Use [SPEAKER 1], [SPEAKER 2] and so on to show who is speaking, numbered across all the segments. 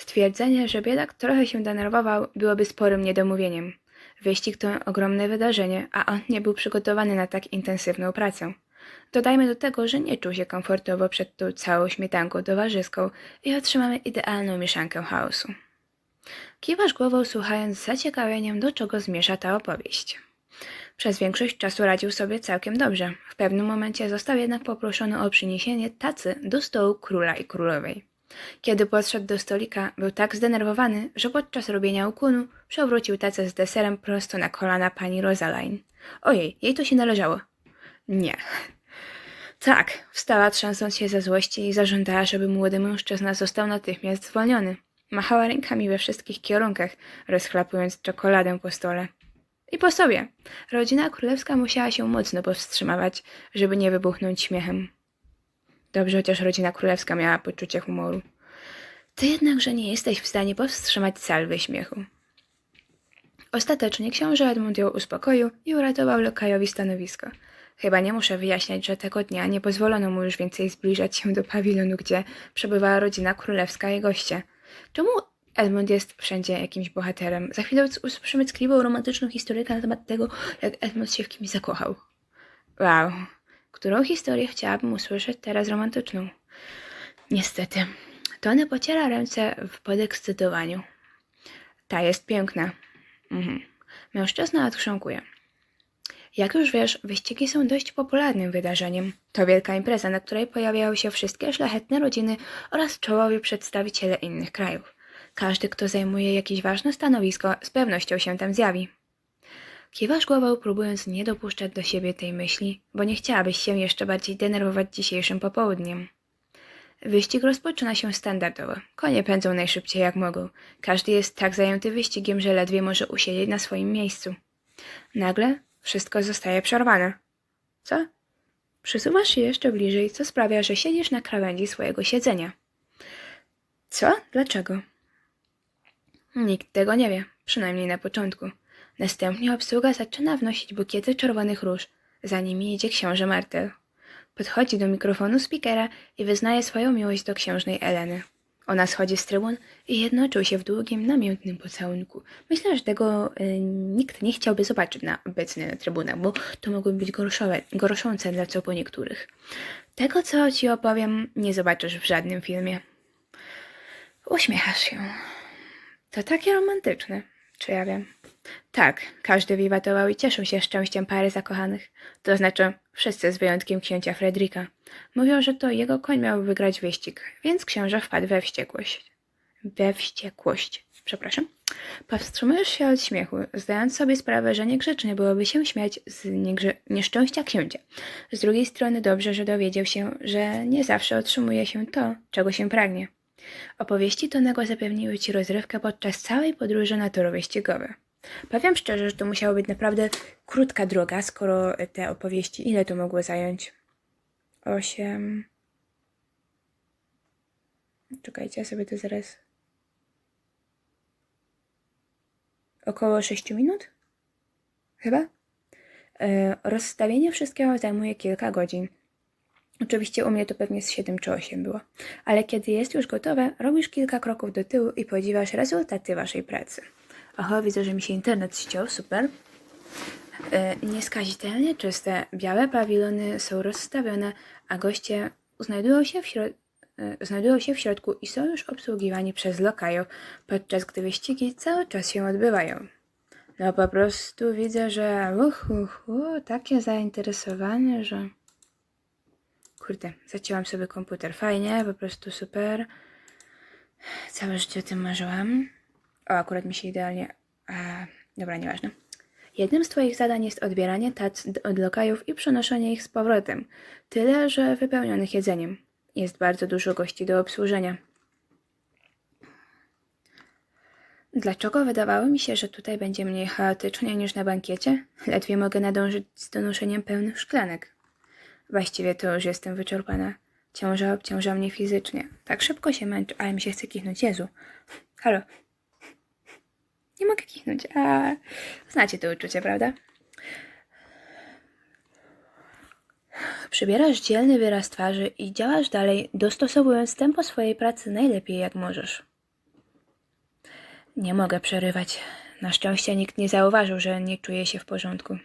[SPEAKER 1] Stwierdzenie, że biedak trochę się denerwował, byłoby sporym niedomówieniem. Wyścig to ogromne wydarzenie, a on nie był przygotowany na tak intensywną pracę. Dodajmy do tego, że nie czuł się komfortowo przed tą całą śmietanką towarzyską i otrzymamy idealną mieszankę chaosu. Kiwasz głową, słuchając z zaciekawieniem, do czego zmierza ta opowieść. Przez większość czasu radził sobie całkiem dobrze. W pewnym momencie został jednak poproszony o przyniesienie tacy do stołu króla i królowej. Kiedy podszedł do stolika, był tak zdenerwowany, że podczas robienia ukłonu przewrócił tacę z deserem prosto na kolana pani Rosaline. Ojej, jej to się należało. Nie. Tak, wstała trzęsąc się ze złości i zażądała, żeby młody mężczyzna został natychmiast zwolniony. Machała rękami we wszystkich kierunkach, rozchlapując czekoladę po stole. I po sobie. Rodzina królewska musiała się mocno powstrzymywać, żeby nie wybuchnąć śmiechem. Dobrze, chociaż rodzina królewska miała poczucie humoru. Ty jednakże nie jesteś w stanie powstrzymać salwy śmiechu. Ostatecznie książę Edmund ją uspokoił i uratował Lokajowi stanowisko. Chyba nie muszę wyjaśniać, że tego dnia nie pozwolono mu już więcej zbliżać się do pawilonu, gdzie przebywała rodzina królewska i goście. Czemu Edmund jest wszędzie jakimś bohaterem? Za chwilę usłyszymy tkliwą romantyczną historykę na temat tego, jak Edmund się w kimś zakochał. Wow, którą historię chciałabym usłyszeć teraz romantyczną? Niestety, Tony pociera ręce w podekscytowaniu. Ta jest piękna. Mhm. Mężczyzna odchrząkuje. Jak już wiesz, wyścigi są dość popularnym wydarzeniem. To wielka impreza, na której pojawiają się wszystkie szlachetne rodziny oraz czołowi przedstawiciele innych krajów. Każdy, kto zajmuje jakieś ważne stanowisko, z pewnością się tam zjawi. Kiwasz głową, próbując nie dopuszczać do siebie tej myśli, bo nie chciałabyś się jeszcze bardziej denerwować dzisiejszym popołudniem. Wyścig rozpoczyna się standardowo. Konie pędzą najszybciej jak mogą. Każdy jest tak zajęty wyścigiem, że ledwie może usiedzieć na swoim miejscu. Nagle wszystko zostaje przerwane. Co? Przysuwasz się jeszcze bliżej, co sprawia, że siedzisz na krawędzi swojego siedzenia. Co? Dlaczego? Nikt tego nie wie, przynajmniej na początku. Następnie obsługa zaczyna wnosić bukiety czerwonych róż. Za nimi idzie książę Martel. Podchodzi do mikrofonu speakera i wyznaje swoją miłość do księżnej Eleny. Ona schodzi z trybun i jednoczył się w długim, namiętnym pocałunku. Myślę, że tego y, nikt nie chciałby zobaczyć na obecnie na trybunach, bo to mogły być gorszowe, gorszące dla co po niektórych. Tego, co ci opowiem, nie zobaczysz w żadnym filmie. Uśmiechasz się. To takie romantyczne, czy ja wiem. Tak, każdy wiwatował i cieszył się szczęściem pary zakochanych. To znaczy, wszyscy z wyjątkiem księcia Fredrika. Mówią, że to jego koń miał wygrać wyścig, więc książę wpadł we wściekłość. We wściekłość, przepraszam. Powstrzymujesz się od śmiechu, zdając sobie sprawę, że niegrzecznie byłoby się śmiać z nieszczęścia księcia. Z drugiej strony dobrze, że dowiedział się, że nie zawsze otrzymuje się to, czego się pragnie. Opowieści Tonego zapewniły ci rozrywkę podczas całej podróży na tory wyścigowe. Powiem szczerze, że to musiała być naprawdę krótka droga, skoro te opowieści, ile to mogło zająć? Osiem. Czekajcie, ja sobie to zaraz. Około 6 minut? Chyba? E, rozstawienie wszystkiego zajmuje kilka godzin. Oczywiście u mnie to pewnie z 7 czy 8 było. Ale kiedy jest już gotowe, robisz kilka kroków do tyłu i podziwiasz rezultaty waszej pracy. Oho, widzę, że mi się internet ściął, super. E, nieskazitelnie czyste, białe pawilony są rozstawione, a goście znajdują się w, środ- e, znajdują się w środku i są już obsługiwani przez lokajów, podczas gdy wyścigi cały czas się odbywają. No po prostu widzę, że uhuhu, takie zainteresowanie, że... Kurde, zacięłam sobie komputer. Fajnie, po prostu super. Całe życie o tym marzyłam. O, akurat mi się idealnie... A, dobra, nieważne. Jednym z Twoich zadań jest odbieranie tac od lokajów i przenoszenie ich z powrotem. Tyle, że wypełnionych jedzeniem. Jest bardzo dużo gości do obsłużenia. Dlaczego wydawało mi się, że tutaj będzie mniej chaotycznie niż na bankiecie? Ledwie mogę nadążyć z donoszeniem pełnych szklanek. Właściwie to już jestem wyczerpana. Ciąża obciąża mnie fizycznie. Tak szybko się męczę, ale mi się chce kichnąć. Jezu. Halo. Nie mogę kichnąć. A... Znacie to uczucie, prawda? Przybierasz dzielny wyraz twarzy i działasz dalej, dostosowując tempo swojej pracy najlepiej jak możesz. Nie mogę przerywać. Na szczęście nikt nie zauważył, że nie czuję się w porządku.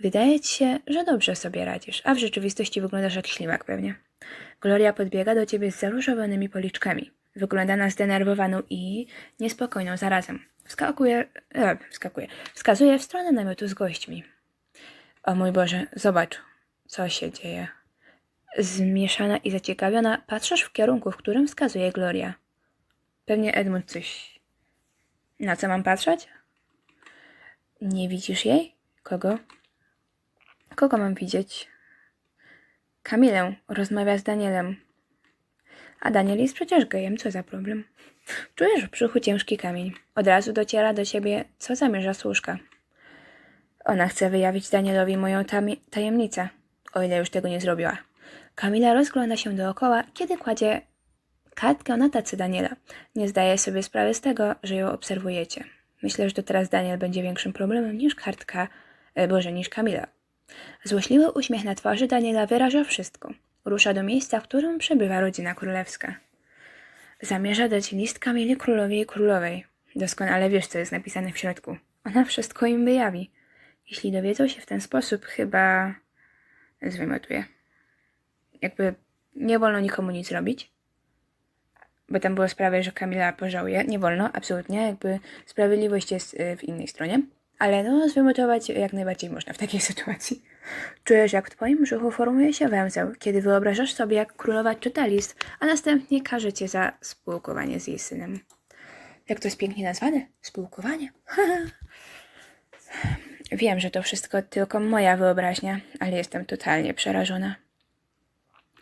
[SPEAKER 1] Wydaje ci się, że dobrze sobie radzisz, a w rzeczywistości wyglądasz jak ślimak pewnie. Gloria podbiega do ciebie z zaróżowanymi policzkami. Wygląda na zdenerwowaną i niespokojną zarazem. Wskakuje, e, wskakuje, wskazuje w stronę namiotu z gośćmi. O mój Boże, zobacz, co się dzieje. Zmieszana i zaciekawiona, patrzysz w kierunku, w którym wskazuje Gloria. Pewnie Edmund coś. Na co mam patrzeć? Nie widzisz jej? Kogo? Kogo mam widzieć? Kamilę rozmawia z Danielem. A Daniel jest przecież gejem, co za problem? Czujesz w brzuchu ciężki kamień. Od razu dociera do ciebie, co zamierza służka. Ona chce wyjawić Danielowi moją tajemnicę, o ile już tego nie zrobiła. Kamila rozgląda się dookoła, kiedy kładzie kartkę na tacy Daniela. Nie zdaje sobie sprawy z tego, że ją obserwujecie. Myślę, że to teraz Daniel będzie większym problemem niż kartka, e, Boże, niż Kamila. Złośliwy uśmiech na twarzy Daniela wyraża wszystko. Rusza do miejsca, w którym przebywa rodzina królewska. Zamierza dać list Kamili królowej i królowej. Doskonale wiesz, co jest napisane w środku. Ona wszystko im wyjawi. Jeśli dowiedzą się w ten sposób, chyba zwymiotuję. Jakby nie wolno nikomu nic robić. Bo tam było sprawy, że Kamila pożałuje. Nie wolno, absolutnie. Jakby sprawiedliwość jest y, w innej stronie. Ale no, zwymiotować jak najbardziej można w takiej sytuacji. Czujesz, jak w twoim brzuchu formuje się węzeł, kiedy wyobrażasz sobie, jak królowa czyta list, a następnie każe cię za spółkowanie z jej synem. Jak to jest pięknie nazwane? Spółkowanie? Wiem, że to wszystko tylko moja wyobraźnia, ale jestem totalnie przerażona.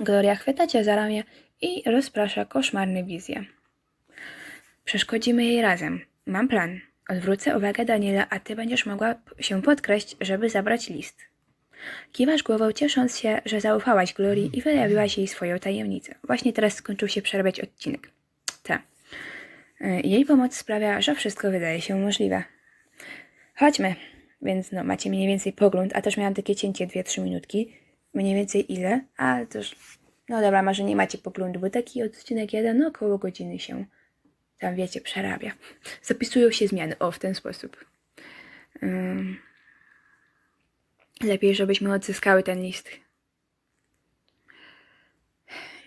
[SPEAKER 1] Gloria chwyta cię za ramię i rozprasza koszmarne wizje. Przeszkodzimy jej razem. Mam plan. Odwrócę uwagę Daniela, a ty będziesz mogła się podkraść, żeby zabrać list. Kiwasz głową, ciesząc się, że zaufałaś Glorii i wyjawiłaś jej swoją tajemnicę. Właśnie teraz skończył się przerabiać odcinek. Ta. Y, Jej pomoc sprawia, że wszystko wydaje się możliwe. Chodźmy. Więc no, macie mniej więcej pogląd, a też miałam takie cięcie 2-3 minutki. Mniej więcej ile? A też, no dobra, może nie macie poglądu, bo taki odcinek jeden, no około godziny się tam, wiecie, przerabia. Zapisują się zmiany, o, w ten sposób. Lepiej, żebyśmy odzyskały ten list.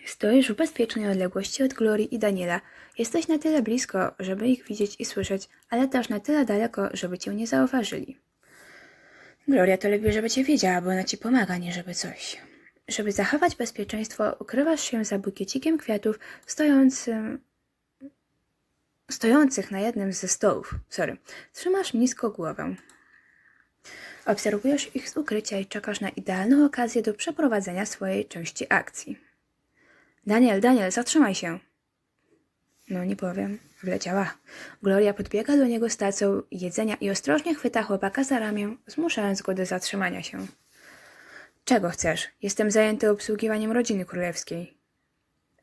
[SPEAKER 1] Stoisz w bezpiecznej odległości od Glorii i Daniela. Jesteś na tyle blisko, żeby ich widzieć i słyszeć, ale też na tyle daleko, żeby cię nie zauważyli. Gloria to lepiej, żeby cię wiedziała, bo ona ci pomaga, nie żeby coś. Żeby zachować bezpieczeństwo, ukrywasz się za bukiecikiem kwiatów stojącym... stojących na jednym ze stołów. Sorry. Trzymasz nisko głowę. Obserwujesz ich z ukrycia i czekasz na idealną okazję do przeprowadzenia swojej części akcji. Daniel, Daniel, zatrzymaj się. No, nie powiem. Wleciała. Gloria podbiega do niego z tacą jedzenia i ostrożnie chwyta chłopaka za ramię, zmuszając go do zatrzymania się. Czego chcesz? Jestem zajęty obsługiwaniem rodziny królewskiej.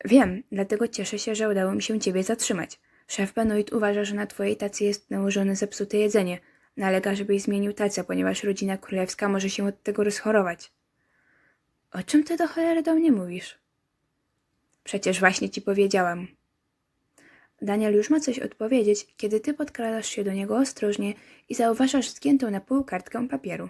[SPEAKER 1] Wiem, dlatego cieszę się, że udało mi się ciebie zatrzymać. Szef Benoit uważa, że na twojej tacy jest nałożone zepsute jedzenie. Nalega, żebyś zmienił tacę, ponieważ rodzina królewska może się od tego rozchorować. O czym ty do cholery do mnie mówisz? Przecież właśnie ci powiedziałam. Daniel już ma coś odpowiedzieć, kiedy ty podkradasz się do niego ostrożnie i zauważasz zgiętą na pół kartkę papieru.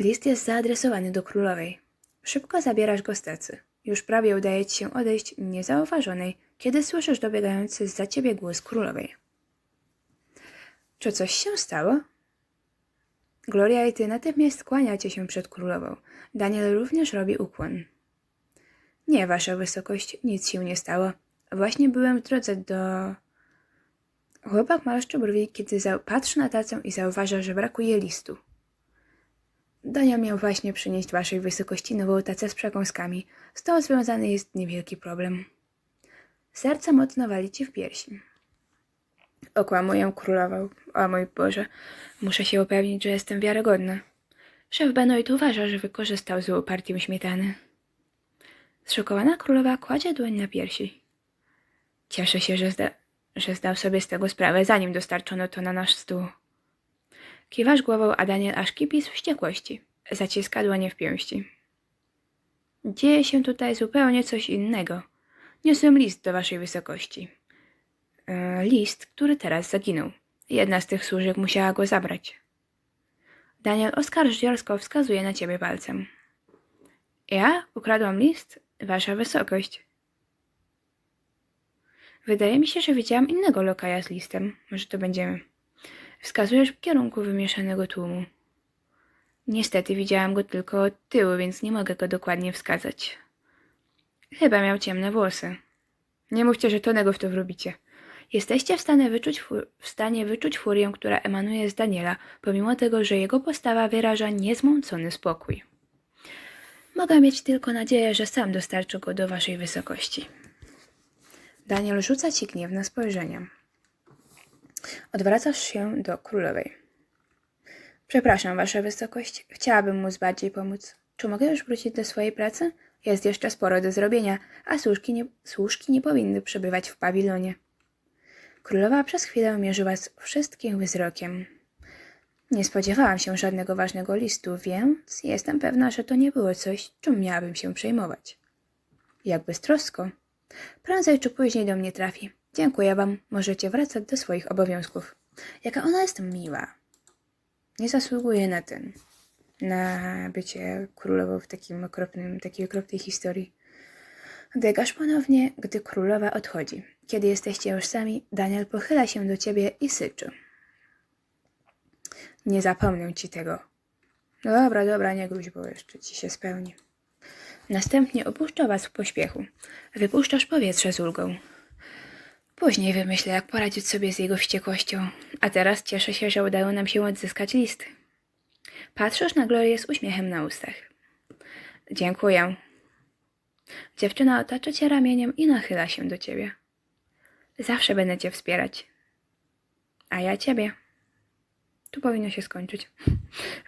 [SPEAKER 1] List jest zaadresowany do królowej. Szybko zabierasz go z tacy. Już prawie udaje ci się odejść niezauważonej, kiedy słyszysz dobiegający za ciebie głos królowej. Czy coś się stało? Gloria i ty natychmiast kłaniacie się przed królową. Daniel również robi ukłon. Nie, wasza wysokość, nic się nie stało. Właśnie byłem w drodze do... Chłopak marszczy brwi, kiedy patrzy na tacę i zauważa, że brakuje listu. Daniel miał właśnie przynieść waszej wysokości nową tacę z przekąskami. Z tą związany jest niewielki problem. Serce mocno wali ci w piersi. Okłamuję królową. O mój Boże, muszę się upewnić, że jestem wiarygodna. Szef Benoit uważa, że wykorzystał złą partię śmietany. Zszokowana królowa kładzie dłoń na piersi. Cieszę się, że, zda- że zdał sobie z tego sprawę, zanim dostarczono to na nasz stół. Kiwasz głową, a Daniel aż kipi z wściekłości. Zaciska dłonie w pięści. Dzieje się tutaj zupełnie coś innego. Niosłem list do waszej wysokości. e, list, który teraz zaginął. Jedna z tych służek musiała go zabrać. Daniel oskarżycielsko wskazuje na ciebie palcem. Ja ukradłam list? Wasza wysokość. Wydaje mi się, że widziałam innego lokaja z listem. Może to będziemy. Wskazujesz w kierunku wymieszanego tłumu. Niestety widziałam go tylko od tyłu, więc nie mogę go dokładnie wskazać. Chyba miał ciemne włosy. Nie mówcie, że Tonego w to wrobicie. Jesteście w stanie, wyczuć w stanie wyczuć furię, która emanuje z Daniela, pomimo tego, że jego postawa wyraża niezmącony spokój. Mogę mieć tylko nadzieję, że sam dostarczę go do waszej wysokości. Daniel rzuca ci gniewne spojrzenie. Odwracasz się do królowej. Przepraszam, wasza wysokość, chciałabym móc bardziej pomóc. Czy mogę już wrócić do swojej pracy? Jest jeszcze sporo do zrobienia, a służki nie, służki nie powinny przebywać w pawilonie. Królowa przez chwilę mierzy was wszystkich wzrokiem. Nie spodziewałam się żadnego ważnego listu, więc jestem pewna, że to nie było coś, czym miałabym się przejmować. Jak beztrosko. Prędzej czy później do mnie trafi. Dziękuję wam, możecie wracać do swoich obowiązków. Jaka ona jest miła. Nie zasługuje na ten, na bycie królową w takim okropnym, takiej okropnej historii. Dygasz ponownie, gdy królowa odchodzi. Kiedy jesteście już sami, Daniel pochyla się do ciebie i syczy. Nie zapomnę ci tego. No dobra, dobra, nie gruź, bo jeszcze ci się spełni. Następnie opuszcza was w pośpiechu. Wypuszczasz powietrze z ulgą. Później wymyślę, jak poradzić sobie z jego wściekłością. A teraz cieszę się, że udało nam się odzyskać listy. Patrzysz na Glorię z uśmiechem na ustach. Dziękuję. Dziewczyna otacza cię ramieniem i nachyla się do ciebie. Zawsze będę cię wspierać. A ja ciebie. Tu powinno się skończyć.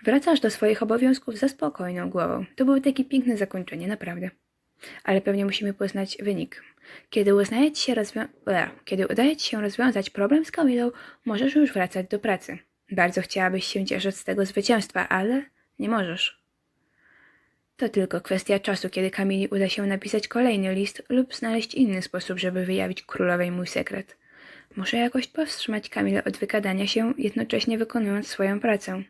[SPEAKER 1] Wracasz do swoich obowiązków ze spokojną głową. To było takie piękne zakończenie, naprawdę. Ale pewnie musimy poznać wynik. Kiedy, uznaje ci się rozwią- Kiedy udaje ci się rozwiązać problem z Kamilą, możesz już wracać do pracy. Bardzo chciałabyś się cieszyć z tego zwycięstwa, ale nie możesz. To tylko kwestia czasu, kiedy Kamili uda się napisać kolejny list lub znaleźć inny sposób, żeby wyjawić królowej mój sekret. Muszę jakoś powstrzymać Kamilę od wygadania się, jednocześnie wykonując swoją pracę.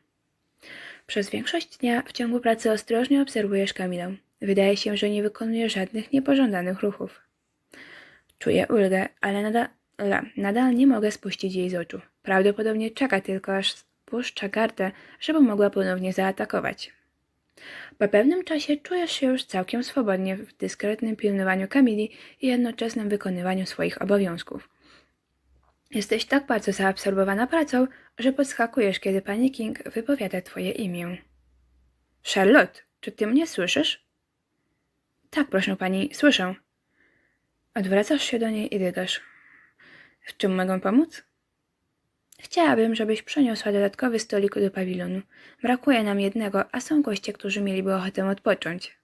[SPEAKER 1] Przez większość dnia w ciągu pracy ostrożnie obserwujesz Kamilę. Wydaje się, że nie wykonuje żadnych niepożądanych ruchów. Czuję ulgę, ale nadal, ale nadal nie mogę spuścić jej z oczu. Prawdopodobnie czeka tylko, aż spuszcza gardę, żeby mogła ponownie zaatakować. Po pewnym czasie czujesz się już całkiem swobodnie w dyskretnym pilnowaniu Kamili i jednoczesnym wykonywaniu swoich obowiązków. Jesteś tak bardzo zaabsorbowana pracą, że podskakujesz, kiedy pani King wypowiada twoje imię. Charlotte, czy ty mnie słyszysz? Tak, proszę pani, słyszę. Odwracasz się do niej i dygasz. W czym mogę pomóc? Chciałabym, żebyś przeniosła dodatkowy stolik do pawilonu. Brakuje nam jednego, a są goście, którzy mieliby ochotę odpocząć.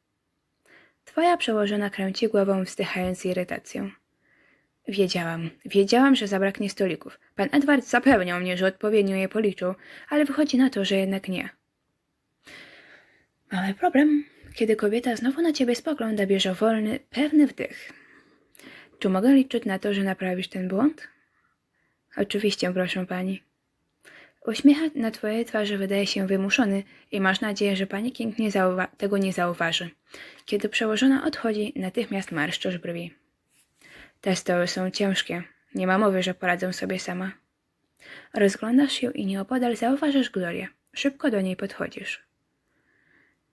[SPEAKER 1] Twoja przełożona kręci głową, wzdychając z irytacją. Wiedziałam, wiedziałam, że zabraknie stolików. Pan Edward zapewniał mnie, że odpowiednio je policzył, ale wychodzi na to, że jednak nie. Mamy problem. Kiedy kobieta znowu na ciebie spogląda, bierze wolny, pewny wdech. Czy mogę liczyć na to, że naprawisz ten błąd? Oczywiście, proszę pani. Uśmiech na twojej twarzy wydaje się wymuszony i masz nadzieję, że pani King nie tego nie zauważy. Kiedy przełożona odchodzi, natychmiast marszczysz brwi. Te stoły są ciężkie. Nie ma mowy, że poradzę sobie sama. Rozglądasz się i nieopodal zauważysz Glorię. Szybko do niej podchodzisz.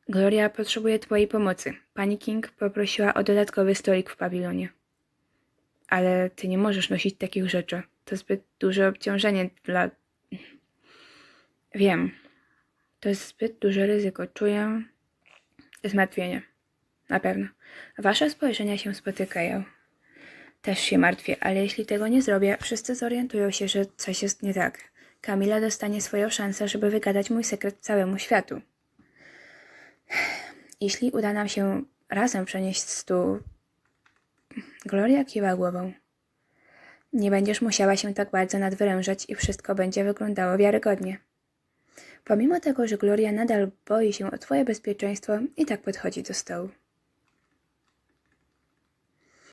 [SPEAKER 1] Gloria potrzebuje twojej pomocy. Pani King poprosiła o dodatkowy stolik w pawilonie. Ale ty nie możesz nosić takich rzeczy. To zbyt duże obciążenie dla. Wiem. To jest zbyt duże ryzyko. Czuję zmartwienie. Na pewno. Wasze spojrzenia się spotykają. Też się martwię, ale jeśli tego nie zrobię, wszyscy zorientują się, że coś jest nie tak. Kamila dostanie swoją szansę, żeby wygadać mój sekret całemu światu. Jeśli uda nam się razem przenieść stół. Gloria kiwa głową. Nie będziesz musiała się tak bardzo nadwyrężać i wszystko będzie wyglądało wiarygodnie. Pomimo tego, że Gloria nadal boi się o twoje bezpieczeństwo, i tak podchodzi do stołu.